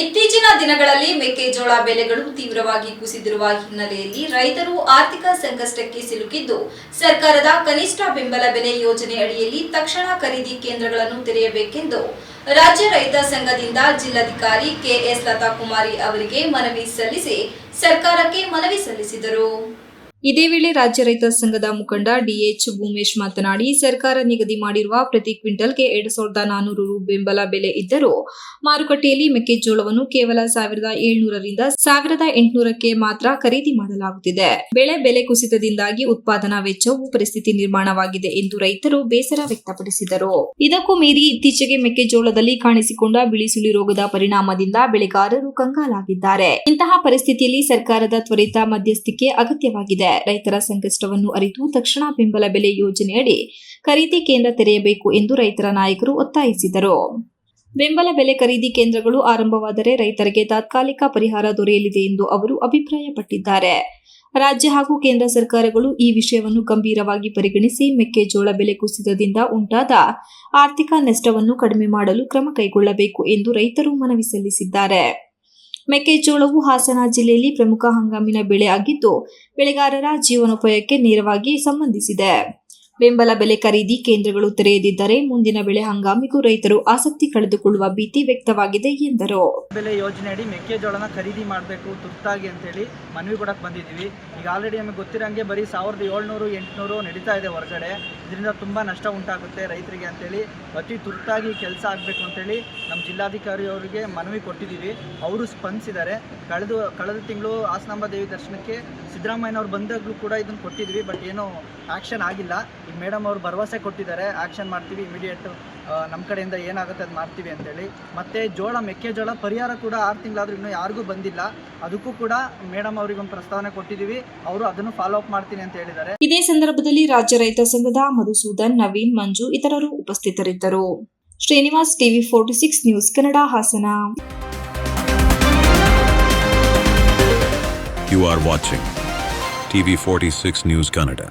ಇತ್ತೀಚಿನ ದಿನಗಳಲ್ಲಿ ಮೆಕ್ಕೆಜೋಳ ಬೆಲೆಗಳು ತೀವ್ರವಾಗಿ ಕುಸಿದಿರುವ ಹಿನ್ನೆಲೆಯಲ್ಲಿ ರೈತರು ಆರ್ಥಿಕ ಸಂಕಷ್ಟಕ್ಕೆ ಸಿಲುಕಿದ್ದು, ಸರ್ಕಾರದ ಕನಿಷ್ಠ ಬೆಂಬಲ ಬೆಲೆ ಯೋಜನೆ ಅಡಿಯಲ್ಲಿ ತಕ್ಷಣ ಖರೀದಿ ಕೇಂದ್ರಗಳನ್ನು ತೆರೆಯಬೇಕೆಂದು ರಾಜ್ಯ ರೈತ ಸಂಘದಿಂದ ಜಿಲ್ಲಾಧಿಕಾರಿ ಕೆಎಸ್ ಲತಾ ಕುಮಾರಿ ಅವರಿಗೆ ಮನವಿ ಸಲ್ಲಿಸಿ ಸರ್ಕಾರಕ್ಕೆ ಮನವಿ ಸಲ್ಲಿಸಿದರು. ಇದೇ ವೇಳೆ ರಾಜ್ಯ ರೈತ ಸಂಘದ ಮುಖಂಡ ಡಿಎಚ್ ಭೂಮೇಶ್ ಮಾತನಾಡಿ, ಸರ್ಕಾರ ನಿಗದಿ ಮಾಡಿರುವ ಪ್ರತಿ ಕ್ವಿಂಟಲ್ಗೆ ಎರಡು ಸಾವಿರದ ನಾನೂರು ರು ಬೆಂಬಲ ಬೆಲೆ ಇದ್ದರೂ ಮಾರುಕಟ್ಟೆಯಲ್ಲಿ ಮೆಕ್ಕೆಜೋಳವನ್ನು ಕೇವಲ ಸಾವಿರದ ಏಳ್ನೂರರಿಂದ ಸಾವಿರದ ಎಂಟುನೂರಕ್ಕೆ ಮಾತ್ರ ಖರೀದಿ ಮಾಡಲಾಗುತ್ತಿದೆ. ಬೆಳೆ ಬೆಲೆ ಕುಸಿತದಿಂದಾಗಿ ಉತ್ಪಾದನಾ ವೆಚ್ಚವು ಪರಿಸ್ಥಿತಿ ನಿರ್ಮಾಣವಾಗಿದೆ ಎಂದು ರೈತರು ಬೇಸರ ವ್ಯಕ್ತಪಡಿಸಿದರು. ಇದಕ್ಕೂ ಮೀರಿ ಇತ್ತೀಚೆಗೆ ಮೆಕ್ಕೆಜೋಳದಲ್ಲಿ ಕಾಣಿಸಿಕೊಂಡ ಬಿಳಿಸುಳಿ ರೋಗದ ಪರಿಣಾಮದಿಂದ ಬೆಳೆಗಾರರು ಕಂಗಾಲಾಗಿದ್ದಾರೆ. ಇಂತಹ ಪರಿಸ್ಥಿತಿಯಲ್ಲಿ ಸರ್ಕಾರದ ತ್ವರಿತ ಮಧ್ಯಸ್ಥಿಕೆ ಅಗತ್ಯವಾಗಿದೆ. ರೈತರ ಸಂಕಷ್ಟವನ್ನು ಅರಿತು ತಕ್ಷಣ ಬೆಂಬಲ ಬೆಲೆ ಯೋಜನೆಯಡಿ ಖರೀದಿ ಕೇಂದ್ರ ತೆರೆಯಬೇಕು ಎಂದು ರೈತರ ನಾಯಕರು ಒತ್ತಾಯಿಸಿದರು. ಬೆಂಬಲ ಬೆಲೆ ಖರೀದಿ ಕೇಂದ್ರಗಳು ಆರಂಭವಾದರೆ ರೈತರಿಗೆ ತಾತ್ಕಾಲಿಕ ಪರಿಹಾರ ದೊರೆಯಲಿದೆ ಎಂದು ಅವರು ಅಭಿಪ್ರಾಯಪಟ್ಟಿದ್ದಾರೆ. ರಾಜ್ಯ ಹಾಗೂ ಕೇಂದ್ರ ಸರ್ಕಾರಗಳು ಈ ವಿಷಯವನ್ನು ಗಂಭೀರವಾಗಿ ಪರಿಗಣಿಸಿ ಮೆಕ್ಕೆಜೋಳ ಬೆಲೆ ಕುಸಿತದಿಂದ ಉಂಟಾದ ಆರ್ಥಿಕ ನಷ್ಟವನ್ನು ಕಡಿಮೆ ಮಾಡಲು ಕ್ರಮ ಕೈಗೊಳ್ಳಬೇಕು ಎಂದು ರೈತರು ಮನವಿ ಸಲ್ಲಿಸಿದ್ದಾರೆ. ಮೆಕ್ಕೆಜೋಳವು ಹಾಸನ ಜಿಲ್ಲೆಯಲ್ಲಿ ಪ್ರಮುಖ ಹಂಗಾಮಿನ ಬೆಳೆ ಆಗಿದ್ದು ಬೆಳೆಗಾರರ ಜೀವನೋಪಾಯಕ್ಕೆ ನೇರವಾಗಿ ಸಂಬಂಧಿಸಿದೆ. ಬೆಂಬಲ ಬೆಲೆ ಖರೀದಿ ಕೇಂದ್ರಗಳು ತೆರೆಯದಿದ್ದರೆ ಮುಂದಿನ ಬೆಳೆ ಹಂಗಾಮಿಗೂ ರೈತರು ಆಸಕ್ತಿ ಕಳೆದುಕೊಳ್ಳುವ ಭೀತಿ ವ್ಯಕ್ತವಾಗಿದೆ ಎಂದರು. ಬೆಲೆ ಯೋಜನೆಯಡಿ ಮೆಕ್ಕೆಜೋಳನ ಖರೀದಿ ಮಾಡಬೇಕು, ತುರ್ತಾಗಿ ಅಂತೇಳಿ ಮನವಿ ಕೊಡಕ್ಕೆ ಬಂದಿದ್ದೀವಿ. ಈಗ ಆಲ್ರೆಡಿ ನಮಗೆ ಗೊತ್ತಿರೋಂಗೆ ಬರೀ ಸಾವಿರದ ಏಳ್ನೂರು, ಎಂಟುನೂರು ನಡೀತಾ ಇದೆ ಹೊರಗಡೆ. ಇದರಿಂದ ತುಂಬ ನಷ್ಟ ಉಂಟಾಗುತ್ತೆ ರೈತರಿಗೆ ಅಂತೇಳಿ. ಅತಿ ತುರ್ತಾಗಿ ಕೆಲಸ ಆಗಬೇಕು ಅಂತೇಳಿ ನಮ್ಮ ಜಿಲ್ಲಾಧಿಕಾರಿ ಅವರಿಗೆ ಮನವಿ ಕೊಟ್ಟಿದ್ದೀವಿ. ಅವರು ಸ್ಪಂದಿಸಿದ್ದಾರೆ. ಕಳೆದ ಕಳೆದ ತಿಂಗಳು ಹಾಸನಾಂಬ ದೇವಿ ದರ್ಶನಕ್ಕೆ ಸಿದ್ದರಾಮಯ್ಯನವ್ರು ಬಂದಾಗಲೂ ಕೂಡ ಇದನ್ನು ಕೊಟ್ಟಿದ್ವಿ ಬಟ್ ಏನೂ ಆ್ಯಕ್ಷನ್ ಆಗಿಲ್ಲ. ಈಗ ಮೇಡಮ್ ಅವರು ಭರವಸೆ ಕೊಟ್ಟಿದ್ದಾರೆ ಆ್ಯಕ್ಷನ್ ಮಾಡ್ತೀವಿ ಇಮಿಡಿಯೇಟು ನಮ್ಮ ಕಡೆಯಿಂದ ಏನಾಗುತ್ತೆ ಅದು ಮಾಡ್ತೀವಿ ಅಂತೇಳಿ. ಮತ್ತು ಜೋಳ ಮೆಕ್ಕೆಜೋಳ ಪರಿಹಾರ ಕೂಡ ಆರು ತಿಂಗಳಾದರೂ ಇನ್ನೂ ಯಾರಿಗೂ ಬಂದಿಲ್ಲ. ಅದಕ್ಕೂ ಕೂಡ ಮೇಡಮ್ ಅವರಿಗೆ ಒಂದು ಪ್ರಸ್ತಾವನೆ ಕೊಟ್ಟಿದ್ದೀವಿ. ಅವರು ಅದನ್ನು ಫಾಲೋ ಅಪ್ ಮಾಡ್ತೀನಿ ಅಂತ ಹೇಳಿದ್ದಾರೆ. ಇದೇ ಸಂದರ್ಭದಲ್ಲಿ ರಾಜ್ಯ ರೈತ ಸಂಘದ ಮಧುಸೂದನ್ ನವೀನ್ ಮಂಜು ಇತರರು ಉಪಸ್ಥಿತರಿದ್ದರು. Srinivas TV forty six news Kannada Hassan. You You are watching TV46 News Canada.